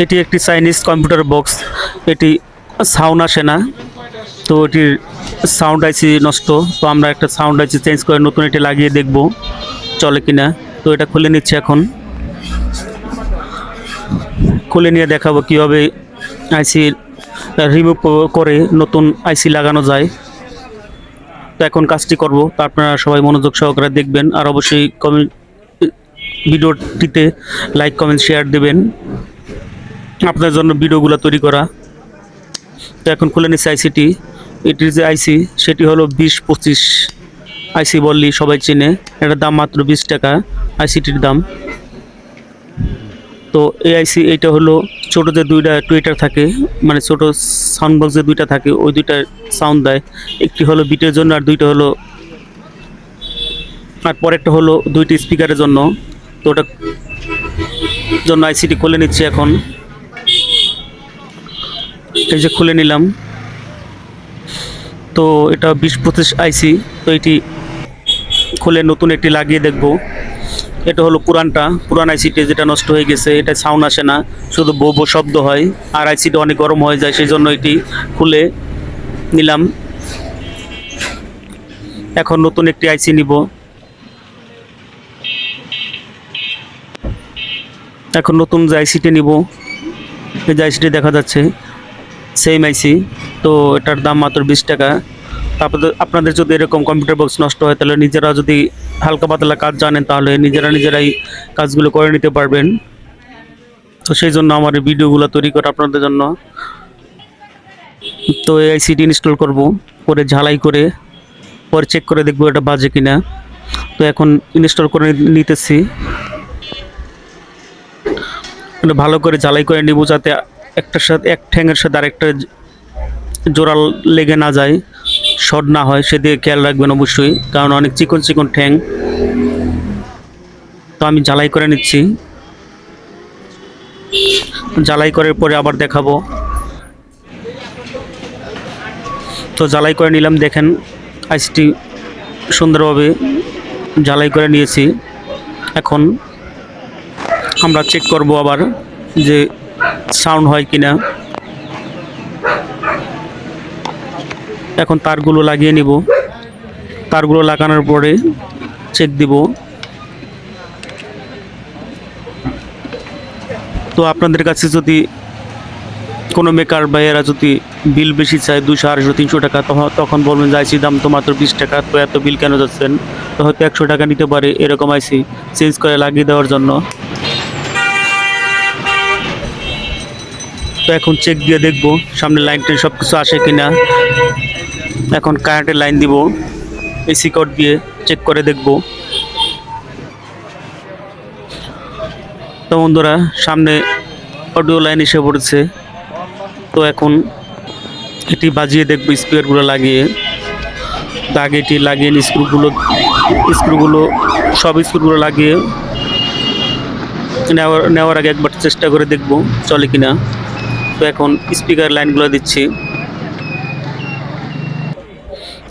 এটি একটি Chinese computer box এটি সাউন্ড আসে না তো এটির সাউন্ড আইসি নষ্ট, তো আমরা একটা সাউন্ড আইসি চেঞ্জ করে নতুন এটি লাগিয়ে দেখব, চলে কিনা, তো এটা খুলে নিচ্ছি এখন। খুলে নিয়ে দেখাবো কীভাবে আইসি রিমুভ করে নতুন আইসি লাগানো যায়। তো এখন কাজটি করব, তো আপনারা সবাই মনোযোগ সহকারে দেখবেন, আর অবশ্যই কমেন্ট, ভিডিওটিতে লাইক কমেন্ট শেয়ার দেবেন। আপনার জন্য ভিডিওগুলো তৈরি করা। তো এখন খুলে নিচ্ছে আইসিটি এটির যে আইসি সেটি হলো বিশ পঁচিশ। আইসি বললি সবাই চেনে। এটার দাম মাত্র বিশ টাকা। আইসিটির দাম। তো এই আইসি এইটা হলো ছোটো যে দুইটা টুইটার থাকে মানে ছোট সাউন্ড বক্স যে দুইটা থাকে, ওই দুইটা সাউন্ড দেয়। একটি হলো বিটের জন্য আর দুইটা হলো আর পরেরটা হলো দুইটি স্পিকারের জন্য। তো ওটা জন্য আইসিটি খুলে নিচ্ছি এখন। এই যে খুলে নিলাম। তো এটা বিশ পঁচিশ আইসি, তো এটি খুলে নতুন একটি লাগিয়ে দেখব। এটা হলো পুরানটা, পুরান আইসিটি যেটা নষ্ট হয়ে গেছে, এটা সাউন্ড আসে না, শুধু বো বো শব্দ হয়, আর আইসিটা অনেক গরম হয়ে যায় সেই জন্য এটি খুলে নিলাম। এখন নতুন একটি আইসি নিব। এখন নতুন যে আইসিটি নিব, এই যে আইসিটি দেখা যাচ্ছে। সেম আইসি তো এটার দাম মাত্র বিশ টাকা। আপনাদের আপনাদের যদি এরকম কম্পিউটার বক্স নষ্ট হয়, তাহলে নিজেরা যদি হালকা পাতলা কাজ জানেন, তাহলে নিজেরা নিজেরাই কাজগুলো করে নিতে পারবেন। তো সেই জন্য আমার এই ভিডিওগুলো তৈরি করা আপনাদের জন্য। তো এই আইসিটি ইনস্টল করব করে ঝালাই করে, পরে চেক করে দেখব এটা বাজে কিনা। তো এখন ইনস্টল করে নিতেছি। ভালো করে ঝালাই করে নিব যাতে একটার সাথে, এক ঠ্যাঙের সাথে আরেকটা জোড়া লেগে না যায় শর্ট না হয় সেদিকে খেয়াল রাখবেন অবশ্যই, কারণ অনেক চিকন চিকন ঠ্যাং। তো আমি ঝালাই করে নিচ্ছি। ঝালাই করার পরে আবার দেখাবো। তো ঝালাই করে নিলাম, দেখেন, আইসটি সুন্দরভাবে ঝালাই করে নিয়েছি। এখন আমরা চেক করব আবার যে সাউন্ড হয় কিনা? এখন তারগুলো লাগিয়ে নিব। তারগুলো লাগানোর পরে চেক দিব। তো আপনাদের কাছে যদি কোনো মেকার ভাইয়েরা যদি বিল বেশি চায় দুশো আড়াইশো, তিনশো টাকা, তখন তখন বলবেন যে আইসি দাম তো মাত্র বিশ টাকা, তো এত বিল কেন যাচ্ছেন? তো হয়তো একশো টাকা নিতে পারে, এরকম আইসি চেঞ্জ করে লাগিয়ে দেওয়ার জন্য তো এখন চেক দিয়ে দেখব, সামনে লাইন টাইন সব কিছু আসে কিনা। এখন কারেন্টের লাইন দিব এসি কোড দিয়ে চেক করে দেখব। তো বন্ধুরা, সামনে অডিও লাইন এসে পড়েছে। তো এখন এটি বাজিয়ে দেখব স্পিকারগুলো লাগিয়ে। আগে এটি লাগিয়ে স্ক্রুগুলো স্ক্রুগুলো সব স্ক্রুগুলো লাগিয়ে নেওয়ার নেওয়ার আগে একবার চেষ্টা করে দেখব, চলে কিনা। তো এখন স্পিকার লাইনগুলো দিচ্ছি।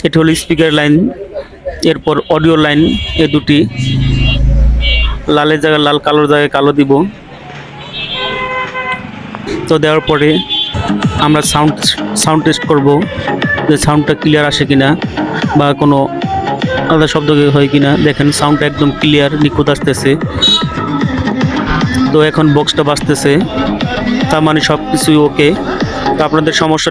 এটি হলো স্পিকার লাইন এরপর অডিও লাইন এ দুটি। লালের জায়গায় লাল, কালোর জায়গায় কালো দিব। তো দেওয়ার পরে আমরা সাউন্ড সাউন্ড টেস্ট করব যে সাউন্ডটা ক্লিয়ার আসে কিনা বা কোনো আলাদা শব্দ হয় কিনা। দেখেন সাউন্ডটা একদম ক্লিয়ার নিখুঁত আসতেছে। তো এখন বক্সটা বাজতেছে। তার মানে সব কিছুই ওকে তো আপনাদের সমস্যা